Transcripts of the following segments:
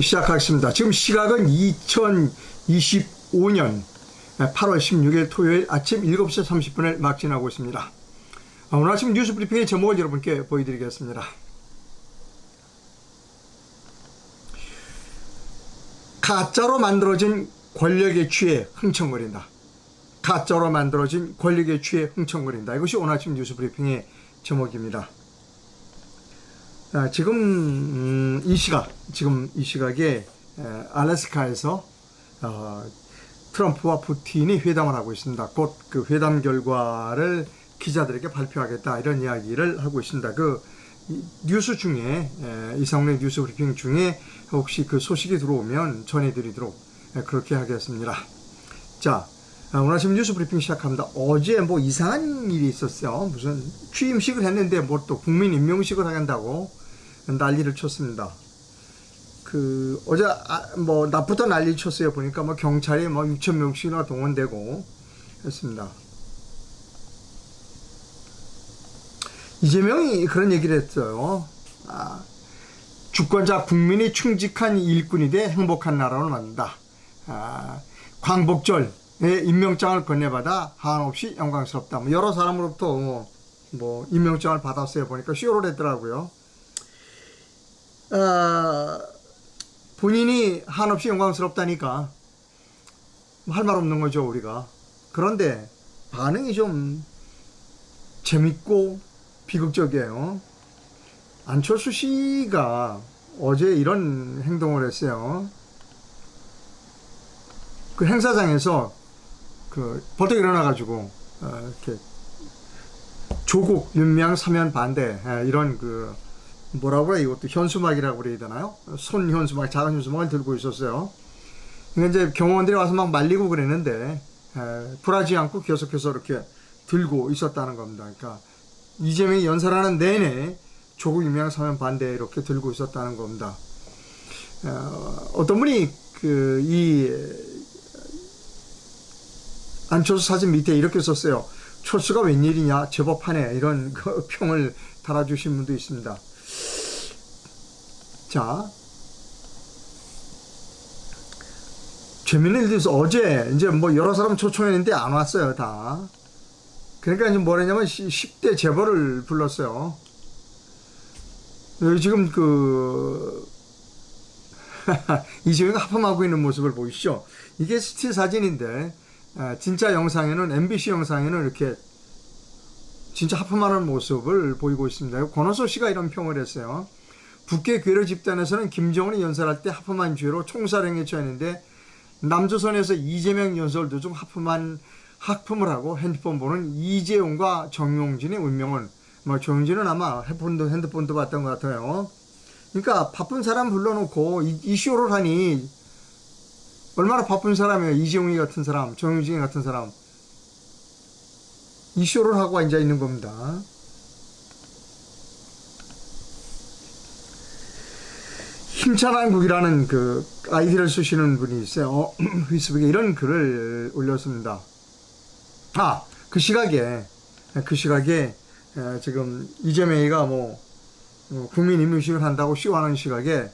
시작하겠습니다. 지금 시각은 2025년 8월 16일 토요일 아침 7시 30분을 막 지나고 있습니다. 아, 오늘 아침 뉴스 브리핑의 제목을 여러분께 보여드리겠습니다. 가짜로 만들어진 권력에 취해 흥청거린다. 가짜로 만들어진 권력에 취해 흥청거린다. 이것이 오늘 아침 뉴스 브리핑의 제목입니다. 아, 지금 음, 이 시각, 지금 이 시각에 에, 알래스카에서 어, 트럼프와 푸틴이 회담을 하고 있습니다. 곧 그 회담 결과를 기자들에게 발표하겠다 이런 이야기를 하고 있습니다. 그 이, 뉴스 중에 에, 이상훈의 뉴스 브리핑 중에 혹시 그 소식이 들어오면 전해드리도록 에, 그렇게 하겠습니다. 자, 아, 오늘 아침 뉴스 브리핑 시작합니다. 어제 뭐 이상한 일이 있었어요. 무슨 취임식을 했는데 뭐 또 국민 임명식을 한다고 난리를 쳤습니다. 그 어제 아, 뭐 낮부터 난리 쳤어요. 보니까 뭐 경찰이 뭐 6천 명씩이나 동원되고 했습니다. 이재명이 그런 얘기를 했어요. 아, 주권자 국민이 충직한 일꾼이 돼 행복한 나라를 만든다. 아, 광복절에 임명장을 건네받아 한없이 영광스럽다. 뭐 여러 사람으로부터 뭐, 뭐 임명장을 받았어요. 보니까 쇼를 했더라고요. 어, 본인이 한없이 영광스럽다니까 할 말 없는 거죠 우리가. 그런데 반응이 좀 재밌고 비극적이에요. 안철수 씨가 어제 이런 행동을 했어요. 그 행사장에서 그 벌떡 일어나가지고 어, 이렇게 조국 윤명 사면 반대 에, 이런 그 뭐라고 해요? 이것도 현수막이라고 그래야 되나요? 손 현수막, 작은 현수막을 들고 있었어요. 그러니까 이제 경호원들이 와서 막 말리고 그랬는데 에, 굴하지 않고 계속해서 이렇게 들고 있었다는 겁니다. 그러니까 이재명이 연설하는 내내 조국 유명 사면 반대 이렇게 들고 있었다는 겁니다. 어, 어떤 분이 그 이 안철수 사진 밑에 이렇게 썼어요. 철수가 웬일이냐 제법하네 이런 그 평을 달아주신 분도 있습니다. 자, 재밌는 일도. 어제 이제 뭐 여러 사람 초청했는데 안 왔어요, 다. 그러니까 이제 뭐랬냐면 10대 재벌을 불렀어요. 여기 지금 그, 이재명이 하품하고 있는 모습을 보이시죠? 이게 스틸 사진인데, 아, 진짜 영상에는, MBC 영상에는 이렇게 진짜 하품하는 모습을 보이고 있습니다. 권호소 씨가 이런 평을 했어요. 북계 괴뢰 집단에서는 김정은이 연설할 때 하품한 죄로 총살행에 처했는데 남조선에서 이재명 연설 도중 하품한 하품을 하고 핸드폰 보는 이재용과 정용진의 운명은 뭐 정용진은 아마 핸드폰도 핸드폰도 봤던 것 같아요. 그러니까 바쁜 사람 불러놓고 이, 이 쇼를 하니 얼마나 바쁜 사람이에요. 이재용이 같은 사람, 정용진이 같은 사람. 이 쇼를 하고 앉아 있는 겁니다. 힘찬 한국이라는 그 아이디를 쓰시는 분이 있어요. 어, 페이스북에 이런 글을 올렸습니다. 아, 그 시각에, 그 시각에, 에, 지금 이재명이가 뭐, 뭐 국민 임명식을 한다고 쇼하는 시각에,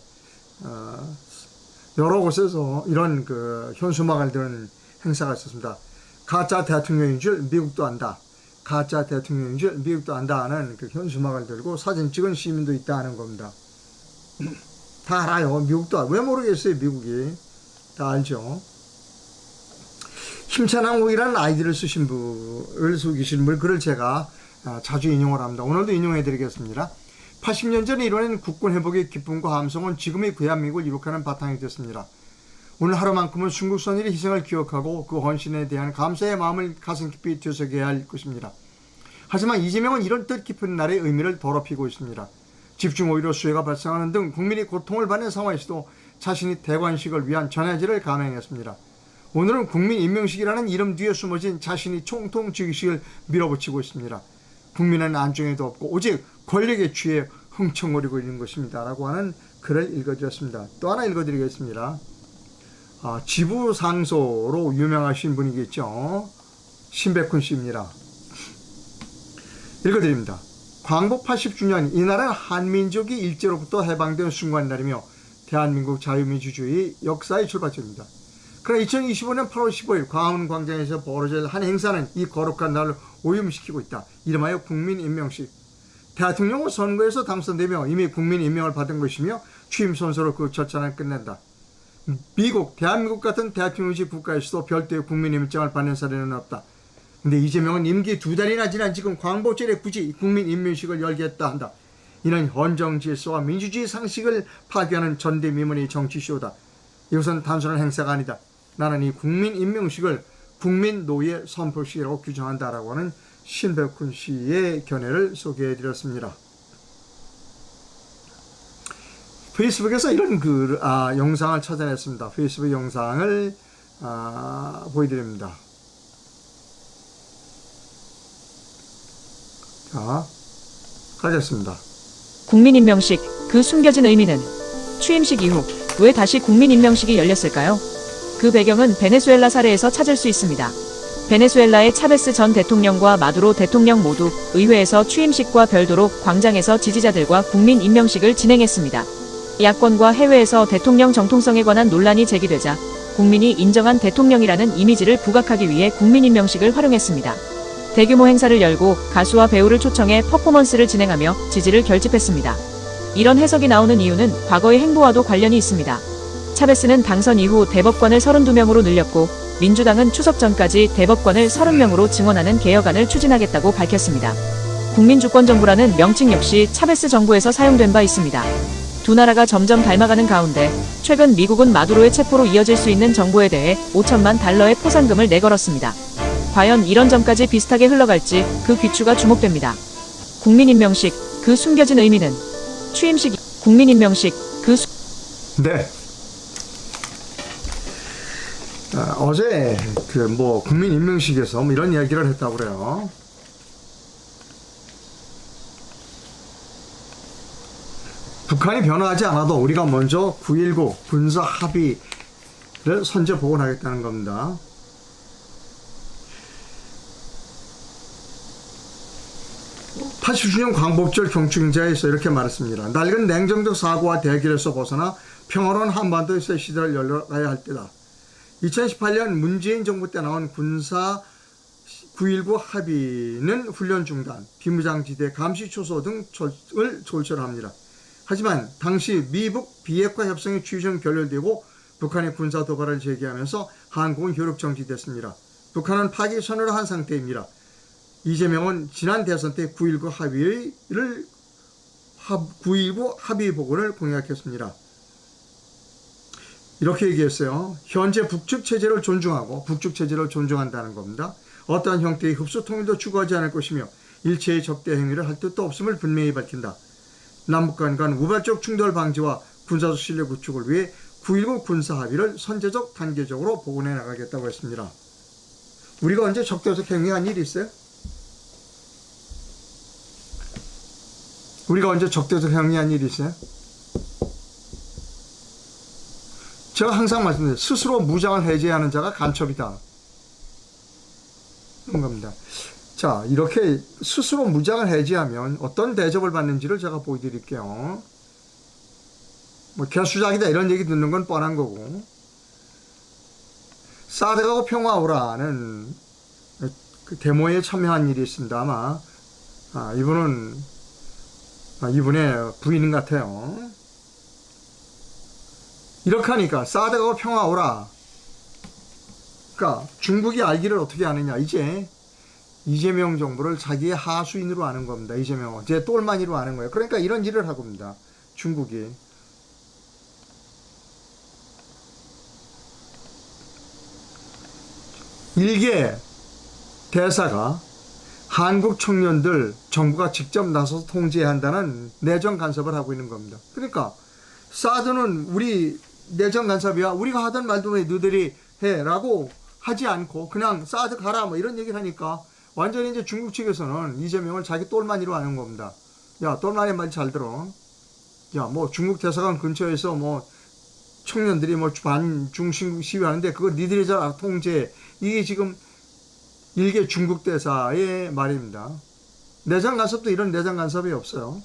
어, 여러 곳에서 이런 그 현수막을 드는 행사가 있었습니다. 가짜 대통령인 줄 미국도 안다. 가짜 대통령인 줄 미국도 안다는 그 현수막을 들고 사진 찍은 시민도 있다는 겁니다. 다 알아요. 미국도 알- 왜 모르겠어요. 미국이 다 알죠. 힘찬 한국이라는 아이디를 쓰신 분을 속이신 분 글을 제가 아, 자주 인용을 합니다. 오늘도 인용해 드리겠습니다. 80년 전에 이뤄낸 국군 회복의 기쁨과 함성은 지금의 대한민국을 이룩하는 바탕이 됐습니다. 오늘 하루만큼은 순국선일의 희생을 기억하고 그 헌신에 대한 감사의 마음을 가슴 깊이 되새겨야 할 것입니다. 하지만 이재명은 이런 뜻 깊은 날의 의미를 더럽히고 있습니다. 집중 오히려 수해가 발생하는 등 국민이 고통을 받는 상황에서도 자신이 대관식을 위한 전야제를 감행했습니다. 오늘은 국민 임명식이라는 이름 뒤에 숨어진 자신이 총통 즉위식을 밀어붙이고 있습니다. 국민은 안중에도 없고 오직 권력에 취해 흥청거리고 있는 것입니다. 라고 하는 글을 읽어드렸습니다. 또 하나 읽어드리겠습니다. 아, 지부상소로 유명하신 분이겠죠. 신백훈 씨입니다. 읽어드립니다. 광복 80주년 이날은 한민족이 일제로부터 해방된 순간날이며 대한민국 자유민주주의 역사의 출발점입니다. 그러나 2025년 8월 15일 광화문 광장에서 벌어질 한 행사는 이 거룩한 날을 오염시키고 있다. 이름하여 국민임명식. 대통령은 선거에서 당선되며 이미 국민 임명을 받은 것이며 취임 선서로 그 절차는 끝낸다. 미국, 대한민국 같은 대통령제 국가에서도 별도의 국민 임명장을 받는 사례는 없다. 근데 이재명은 임기 두 달이나 지난 지금 광복절에 굳이 국민 임명식을 열겠다 한다. 이는 헌정 질서와 민주주의 상식을 파괴하는 전대미문의 정치쇼다. 이것은 단순한 행사가 아니다. 나는 이 국민 임명식을 국민 노예 선포식이라고 규정한다라고 하는 신백훈 씨의 견해를 소개해 드렸습니다. 페이스북에서 이런 글, 아, 영상을 찾아냈습니다. 페이스북 영상을 아, 보여드립니다. 자, 가겠습니다. 국민임명식 그 숨겨진 의미는 취임식 이후 왜 다시 국민임명식이 열렸을까요? 그 배경은 베네수엘라 사례에서 찾을 수 있습니다. 베네수엘라의 차베스 전 대통령과 마두로 대통령 모두 의회에서 취임식과 별도로 광장에서 지지자들과 국민 임명식을 진행했습니다. 야권과 해외에서 대통령 정통성에 관한 논란이 제기되자 국민이 인정한 대통령이라는 이미지를 부각하기 위해 국민 임명식을 활용했습니다. 대규모 행사를 열고 가수와 배우를 초청해 퍼포먼스를 진행하며 지지를 결집했습니다. 이런 해석이 나오는 이유는 과거의 행보와도 관련이 있습니다. 차베스는 당선 이후 대법관을 32명으로 늘렸고 민주당은 추석 전까지 대법관을 30명으로 증원하는 개혁안을 추진하겠다고 밝혔습니다. 국민주권정부라는 명칭 역시 차베스 정부에서 사용된 바 있습니다. 두 나라가 점점 닮아가는 가운데 최근 미국은 마두로의 체포로 이어질 수 있는 정보에 대해 5천만 달러의 포상금을 내걸었습니다. 과연 이런 점까지 비슷하게 흘러갈지 그 귀추가 주목됩니다. 국민임명식 그 숨겨진 의미는 취임식 국민임명식 그 수... 네. 아, 어제 그 뭐 국민 임명식에서 뭐 이런 이야기를 했다고 그래요. 북한이 변화하지 않아도 우리가 먼저 9.19 군사 합의를 선제 복원하겠다는 겁니다. (80주년) 광복절 경축인자에서 이렇게 말했습니다. 낡은 냉정적 사고와 대결에서 벗어나 평화로운 한반도의 새 시대를 열어가야 할 때다. 2018년 문재인 정부 때 나온 군사 9.19 합의는 훈련 중단, 비무장지대 감시 초소 등을 졸설합니다. 하지만 당시 미북 비핵화 협상이 최종 결렬되고 북한의 군사 도발을 제기하면서 한국은 효력 정지됐습니다. 북한은 파기 선언을 한 상태입니다. 이재명은 지난 대선 때 9.19 합의를 9.19 합의 복원을 공약했습니다. 이렇게 얘기했어요. 현재 북측 체제를 존중하고 북측 체제를 존중한다는 겁니다. 어떠한 형태의 흡수 통일도 추구하지 않을 것이며 일체의 적대 행위를 할 뜻도 없음을 분명히 밝힌다. 남북 간 간 우발적 충돌 방지와 군사적 신뢰 구축을 위해 9.19 군사 합의를 선제적 단계적으로 복원해 나가겠다고 했습니다. 우리가 언제 적대적 행위한 일이 있어요? 우리가 언제 적대적 행위한 일이 있어요? 제가 항상 말씀드려요. 스스로 무장을 해제하는 자가 간첩이다. 그런 겁니다. 자, 이렇게 스스로 무장을 해제하면 어떤 대접을 받는지를 제가 보여드릴게요. 뭐, 개수작이다 이런 얘기 듣는 건 뻔한 거고. 사드가고 평화오라는 그 데모에 참여한 일이 있습니다. 아마, 아, 이분은, 아, 이분의 부인 같아요. 이렇게 하니까 사드가고 평화 오라. 그러니까 중국이 알기를 어떻게 아느냐. 이제 이재명 정부를 자기의 하수인으로 아는 겁니다. 이재명은 제 똘마니로 아는 거예요. 그러니까 이런 일을 하고 있습니다. 중국이. 일개 대사가 한국 청년들 정부가 직접 나서서 통제해야 한다는 내정 간섭을 하고 있는 겁니다. 그러니까 사드는 우리 내정 간섭이야. 우리가 하던 말도 왜 너희들이 해라고 하지 않고 그냥 사드 가라 뭐 이런 얘기를 하니까 완전히 이제 중국 측에서는 이재명을 자기 똘마니로 아는 겁니다. 야, 똘마니 말 잘 들어. 야, 뭐 중국 대사관 근처에서 뭐 청년들이 뭐 반중심 시위하는데 그거 니들이 잘 통제. 이게 지금 일개 중국 대사의 말입니다. 내장 간섭도 이런 내장 간섭이 없어요.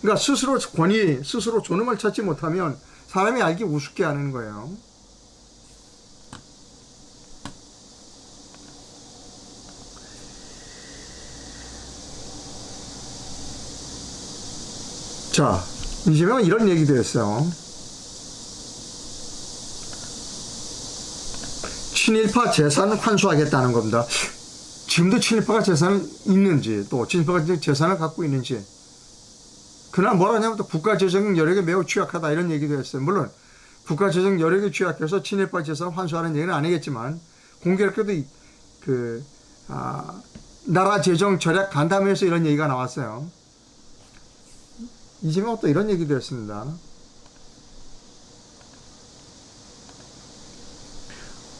그러니까 스스로 권위, 스스로 존엄을 찾지 못하면 사람이 알기 우습게 하는 거예요. 자, 이재명은 이런 얘기도 했어요. 친일파 재산을 환수하겠다는 겁니다. 지금도 친일파가 재산을 있는지 또 친일파가 재산을 갖고 있는지 그날 뭐라 하냐면 또 국가 재정 여력이 매우 취약하다 이런 얘기도 했어요. 물론 국가 재정 여력이 취약해서 친일파 재산을 환수하는 얘기는 아니겠지만 공교롭게도 이- 그 아, 나라 재정 절약 간담회에서 이런 얘기가 나왔어요. 이재명은 또 이런 얘기도 했습니다.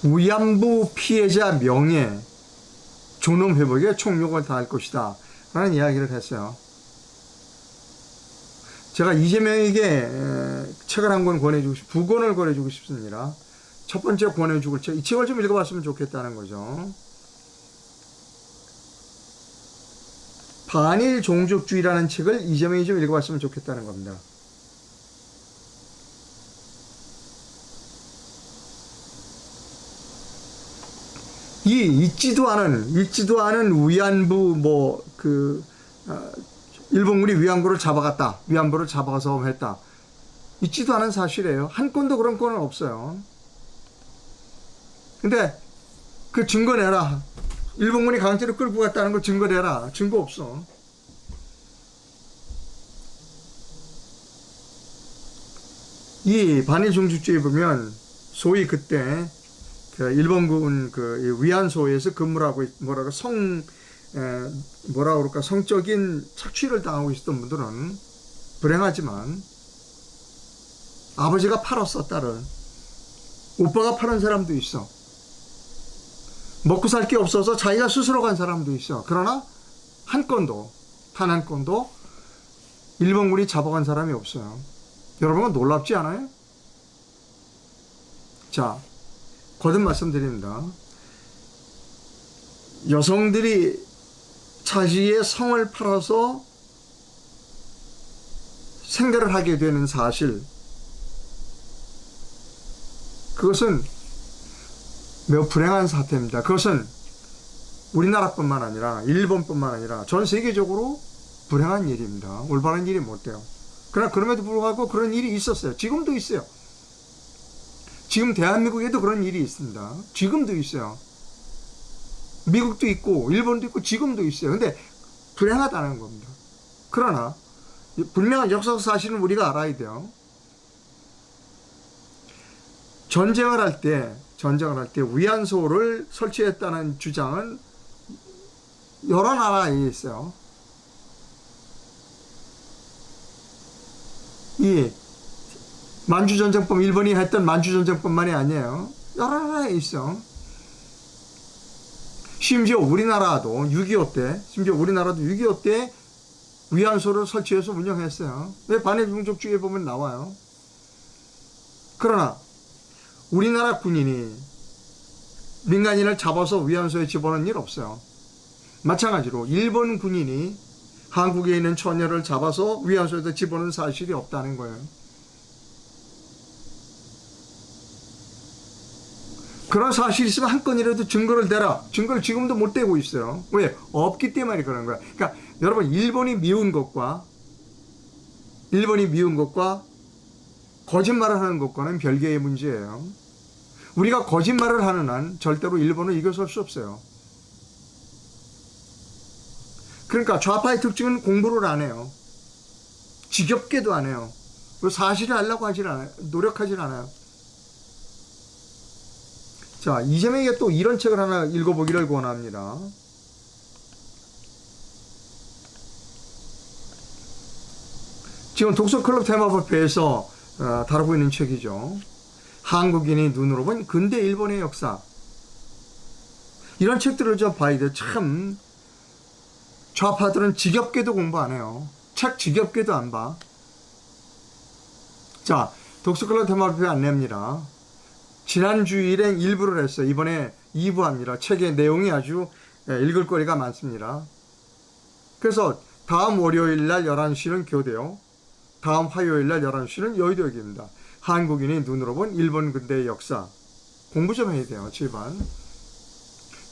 위안부 피해자 명예 존엄 회복에 총력을 다할 것이다. 라는 이야기를 했어요. 제가 이재명에게 에, 책을 한 권 권해주고 싶, 두 권을 권해주고 싶습니다. 첫 번째 권해주고 책, 이 책을 좀 읽어봤으면 좋겠다는 거죠. 반일 종족주의라는 책을 이재명이 좀 읽어봤으면 좋겠다는 겁니다. 이 있지도 않은 있지도 않은 위안부 뭐그 어, 일본군이 위안부를 잡아갔다. 위안부를 잡아가서 했다. 있지도 않은 사실이에요. 한 건도 그런 건은 없어요. 근데 그 증거 내라. 일본군이 강제로 끌고 갔다는 걸 증거 내라. 증거 없어. 이 반일 종주주의 보면 소위 그때 그 일본군 그 위안소에서 근무를 하고 있- 뭐라고 성 에, 뭐라 그럴까 성적인 착취를 당하고 있었던 분들은 불행하지만 아버지가 팔았어 딸을 오빠가 팔은 사람도 있어. 먹고 살 게 없어서 자기가 스스로 간 사람도 있어. 그러나 한 건도 단 한 건도 일본군이 잡아간 사람이 없어요. 여러분 놀랍지 않아요? 자 거듭 말씀드립니다. 여성들이 자기의 성을 팔아서 생계를 하게 되는 사실, 그것은 매우 불행한 사태입니다. 그것은 우리나라뿐만 아니라 일본뿐만 아니라 전 세계적으로 불행한 일입니다. 올바른 일이 못 돼요. 그러나 그럼에도 불구하고 그런 일이 있었어요. 지금도 있어요. 지금 대한민국에도 그런 일이 있습니다. 지금도 있어요. 미국도 있고 일본도 있고 지금도 있어요. 근데 불행하다는 겁니다. 그러나 분명한 역사적 사실은 우리가 알아야 돼요. 전쟁을 할 때, 전쟁을 할 때 위안소를 설치했다는 주장은 여러 나라에 있어요. 이 만주전쟁법 일본이 했던 만주전쟁법만이 아니에요. 여러 나라에 있어. 심지어 우리나라도 6.25 때, 심지어 우리나라도 6.25 때 위안소를 설치해서 운영했어요. 왜 반해종족주의에 보면 나와요. 그러나 우리나라 군인이 민간인을 잡아서 위안소에 집어넣은 일 없어요. 마찬가지로 일본 군인이 한국에 있는 처녀를 잡아서 위안소에다 집어넣은 사실이 없다는 거예요. 그런 사실이 있으면 한 건이라도 증거를 대라. 증거를 지금도 못 대고 있어요. 왜? 없기 때문에 그런 거야. 그러니까 여러분 일본이 미운 것과 일본이 미운 것과 거짓말을 하는 것과는 별개의 문제예요. 우리가 거짓말을 하는 한 절대로 일본을 이겨설 수 없어요. 그러니까 좌파의 특징은 공부를 안 해요. 지겹게도 안 해요. 그 사실을 알려고 하질 않아요. 노력하질 않아요. 자, 이재명에게 또 이런 책을 하나 읽어보기를 권합니다. 지금 독서클럽 테마법회에서 어, 다루고 있는 책이죠. 한국인의 눈으로 본 근대 일본의 역사. 이런 책들을 좀 봐야 돼. 참, 좌파들은 지겹게도 공부 안 해요. 책 지겹게도 안 봐. 자, 독서클럽 테마법회 안내입니다. 지난 주일엔 일부를 했어요. 이번에 2부 합니다. 책의 내용이 아주 예, 읽을 거리가 많습니다. 그래서 다음 월요일 날 11시는 교대요. 다음 화요일 날 11시는 여의도역입니다. 한국인이 눈으로 본 일본 근대의 역사. 공부 좀 해야 돼요, 제발.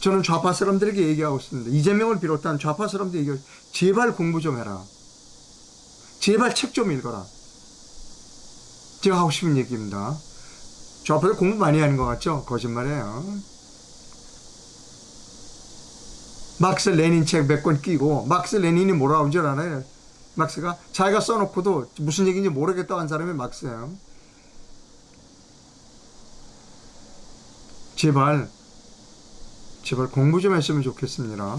저는 좌파 사람들에게 얘기하고 있습니다. 이재명을 비롯한 좌파 사람들 얘기 제발 공부 좀 해라. 제발 책 좀 읽어라. 제가 하고 싶은 얘기입니다. 좌파들 공부 많이 하는 것 같죠? 거짓말이에요. 막스 레닌 책 몇 권 끼고 막스 레닌이 뭐라고 한줄 알아요? 막스가 자기가 써놓고도 무슨 얘기인지 모르겠다고 한 사람이 막스예요. 제발 제발 공부 좀 했으면 좋겠습니다.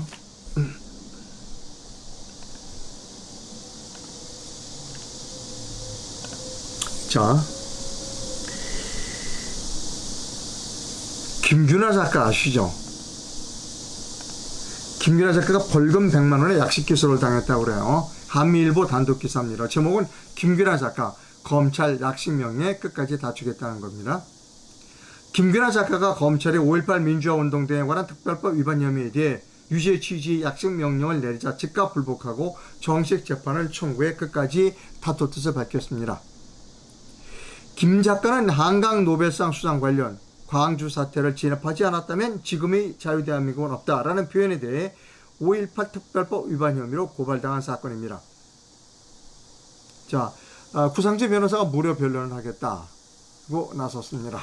자, 김규나 작가 아시죠? 김규나 작가가 벌금 100만 원의 약식 기소를 당했다고 그래요. 한미일보 단독 기사입니다. 제목은 김규나 작가 검찰 약식 명예 끝까지 다투겠다는 겁니다. 김규나 작가가 검찰이 5.18 민주화 운동 등에 관한 특별법 위반 혐의에 대해 유죄 취지 약식 명령을 내리자 즉각 불복하고 정식 재판을 청구해 끝까지 다툴 뜻을 밝혔습니다. 김 작가는 한강 노벨상 수상 관련 광주 사태를 진압하지 않았다면 지금의 자유대한민국은 없다라는 표현에 대해 5.18 특별법 위반 혐의로 고발당한 사건입니다. 자, 아, 구상재 변호사가 무료 변론을 하겠다고 나섰습니다.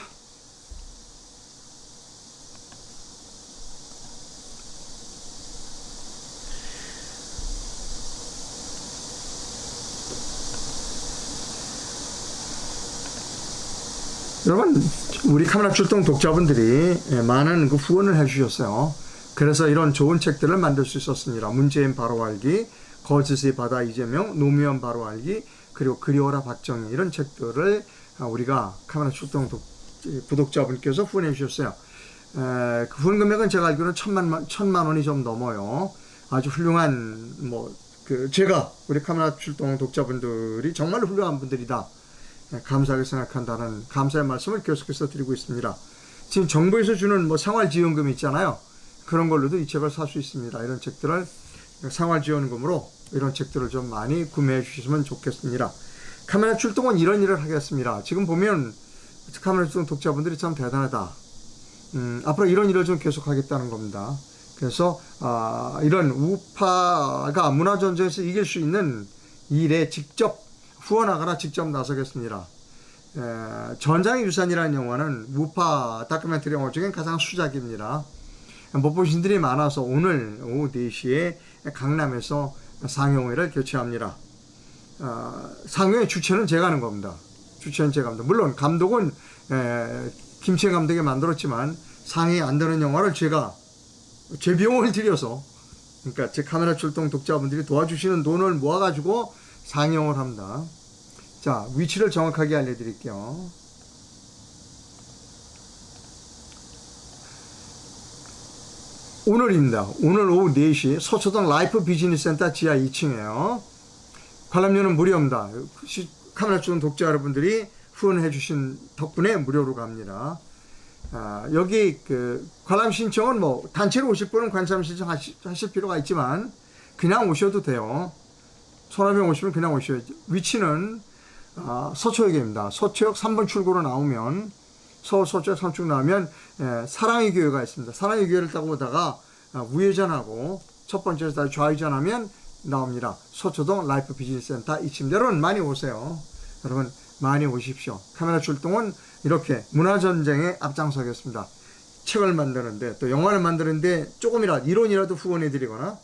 여러분 우리 카메라 출동 독자분들이 예, 많은 그 후원을 해주셨어요. 그래서 이런 좋은 책들을 만들 수 있었습니다. 문재인 바로 알기, 거짓의 바다 이재명, 노무현 바로 알기, 그리고 그리워라 박정희 이런 책들을 아, 우리가 카메라 출동 독, 구독자분께서 후원해 주셨어요. 에, 그 후원 금액은 제가 알기로는 천만 천만 원이 좀 넘어요. 아주 훌륭한 뭐 그 제가 우리 카메라 출동 독자분들이 정말 훌륭한 분들이다. 네, 감사하게 생각한다는 감사의 말씀을 계속해서 드리고 있습니다. 지금 정부에서 주는 뭐 생활지원금 있잖아요. 그런 걸로도 이 책을 살 수 있습니다. 이런 책들을 생활지원금으로 이런 책들을 좀 많이 구매해 주시면 좋겠습니다. 카메라 출동은 이런 일을 하겠습니다. 지금 보면 카메라 출동 독자분들이 참 대단하다. 음, 앞으로 이런 일을 좀 계속 하겠다는 겁니다. 그래서 아, 이런 우파가 문화전쟁에서 이길 수 있는 일에 직접 후원하거나 직접 나서겠습니다. 에, 전장의 유산이라는 영화는 우파 다큐멘터리 영화 중에 가장 수작입니다. 못 보신 분들이 많아서 오늘 오후 4시에 강남에서 상영회를 개최합니다. 어, 상영회 주최는 제가 하는 겁니다. 주최는 제가 합니다. 물론 감독은 에, 김치현 감독이 만들었지만 상이 안 되는 영화를 제가 제 비용을 들여서 그러니까 제 카메라 출동 독자분들이 도와주시는 돈을 모아가지고 상영을 합니다. 자, 위치를 정확하게 알려드릴게요. 오늘입니다. 오늘 오후 4시 서초동 라이프 비즈니스 센터 지하 2층이에요. 관람료는 무료입니다. 시- 카메라 찍은 독자 여러분들이 후원해 주신 덕분에 무료로 갑니다. 아, 여기 그 관람 신청은 뭐 단체로 오실 분은 관람 신청 하실 필요가 있지만 그냥 오셔도 돼요. 서남에 오시면 그냥 오셔야죠. 위치는 아, 서초역입니다. 서초역 3번 출구로 나오면 서울 서초역 3쪽 나오면 예, 사랑의 교회가 있습니다. 사랑의 교회를 타고 오다가 아, 우회전하고 첫 번째에서 다시 좌회전하면 나옵니다. 서초동 라이프 비즈니스 센터 2층. 여러분 많이 오세요. 여러분 많이 오십시오. 카메라 출동은 이렇게 문화전쟁에 앞장서겠습니다. 책을 만드는데 또 영화를 만드는데 조금이라도 이론이라도 후원해 드리거나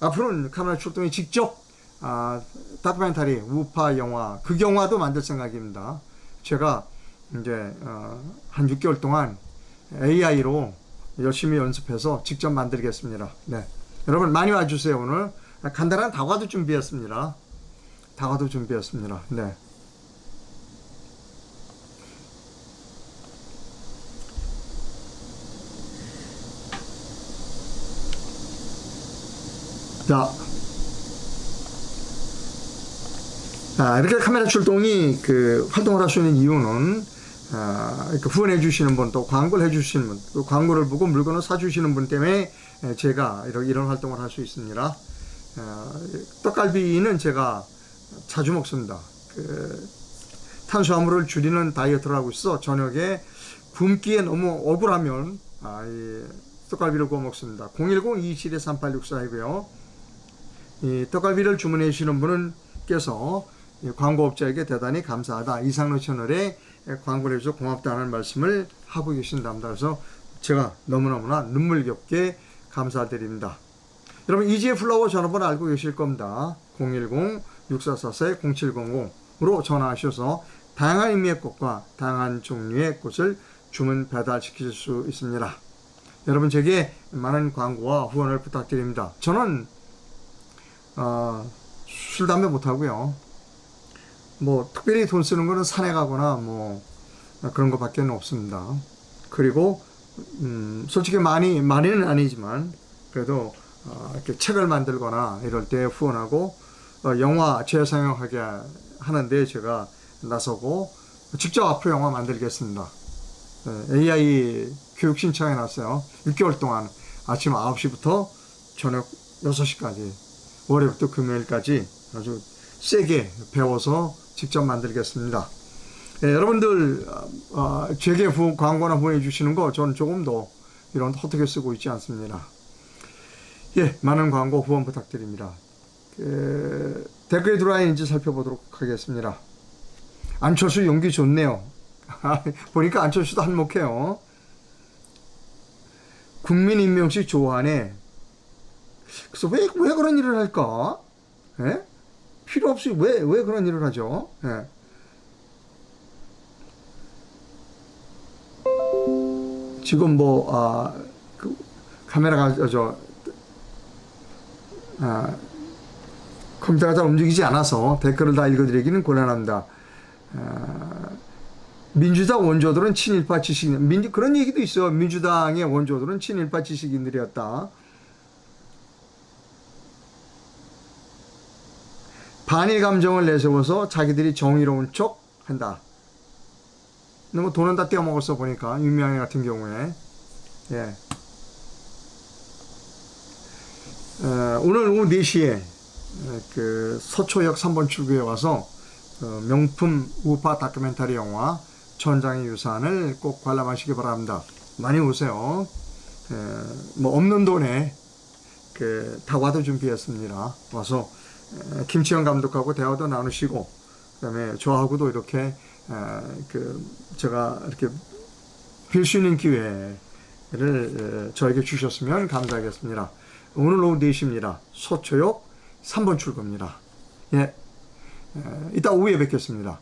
앞으로는 카메라 출동이 직접 아, 다큐멘터리 우파 영화 그 영화도 만들 생각입니다. 제가 이제 어, 한 6개월 동안 AI로 열심히 연습해서 직접 만들겠습니다. 네. 여러분 많이 와주세요 오늘 간단한 다과도 준비했습니다. 다과도 준비했습니다. 네. 자, 아, 이렇게 카메라 출동이 그 활동을 할 수 있는 이유는 아, 이렇게 후원해 주시는 분, 또 광고를 해 주시는 분, 또 광고를 보고 물건을 사 주시는 분 때문에 에, 제가 이런, 이런 활동을 할 수 있습니다. 아, 떡갈비는 제가 자주 먹습니다. 그 탄수화물을 줄이는 다이어트를 하고 있어. 저녁에 굶기에 너무 억울하면 아, 이 떡갈비를 구워 먹습니다. 010-27-3864이고요. 이 떡갈비를 주문해 주시는 분은 께서 이 광고업자에게 대단히 감사하다. 이상로 채널에 광고를 해줘서 고맙다는 말씀을 하고 계신답니다. 그래서 제가 너무너무나 눈물겹게 감사드립니다. 여러분 이지의 플라워 전화번호 알고 계실 겁니다. 010-6444-0700으로 전화하셔서 다양한 의미의 꽃과 다양한 종류의 꽃을 주문 배달시킬 수 있습니다. 여러분 제게 많은 광고와 후원을 부탁드립니다. 저는 어, 술 담배 못 하고요. 뭐 특별히 돈 쓰는 거는 산에 가거나 뭐 그런 것밖에 없습니다. 그리고 음, 솔직히 많이 많이는 아니지만 그래도 어, 이렇게 책을 만들거나 이럴 때 후원하고 어, 영화 재상영하게 하는데 제가 나서고 직접 앞으로 영화 만들겠습니다. 네, AI 교육 신청해 놨어요. 6개월 동안 아침 9시부터 저녁 6시까지 월요일부터 금요일까지 아주 세게 배워서 직접 만들겠습니다. 예, 여러분들 어, 어, 제게 후, 광고나 후원해 주시는 거 저는 조금 더 이런 허투게 쓰고 있지 않습니다. 예, 많은 광고 후원 부탁드립니다. 그, 댓글이 들어와 있는지 살펴보도록 하겠습니다. 안철수 용기 좋네요. 보니까 안철수도 한몫해요. 국민 임명식 좋아하네. 그래서 왜, 왜 그런 일을 할까? 예? 필요 없이 왜, 왜 그런 일을 하죠? 예. 지금 뭐, 아, 그 카메라가, 어, 저, 아, 컴퓨터가 잘 움직이지 않아서 댓글을 다 읽어드리기는 곤란합니다. 아, 민주당 원조들은 친일파 지식인, 민, 그런 얘기도 있어요. 민주당의 원조들은 친일파 지식인들이었다. 반일 감정을 내세워서 자기들이 정의로운 척 한다. 너무 돈은 다 떼어먹었어 보니까 윤미향 같은 경우에 예. 어, 오늘 오후 4시에 그 서초역 3번 출구에 와서 어, 명품 우파 다큐멘터리 영화 천장의 유산을 꼭 관람하시기 바랍니다. 많이 오세요. 에, 뭐 없는 돈에 그 다과도 준비했습니다. 와서 에, 김치영 감독하고 대화도 나누시고 그다음에 저하고도 이렇게 에, 그 제가 이렇게 빌 수 있는 기회를 에, 저에게 주셨으면 감사하겠습니다. 오늘 오후 4시입니다. 서초역 3번 출구입니다. 예. 에, 이따 오후에 뵙겠습니다.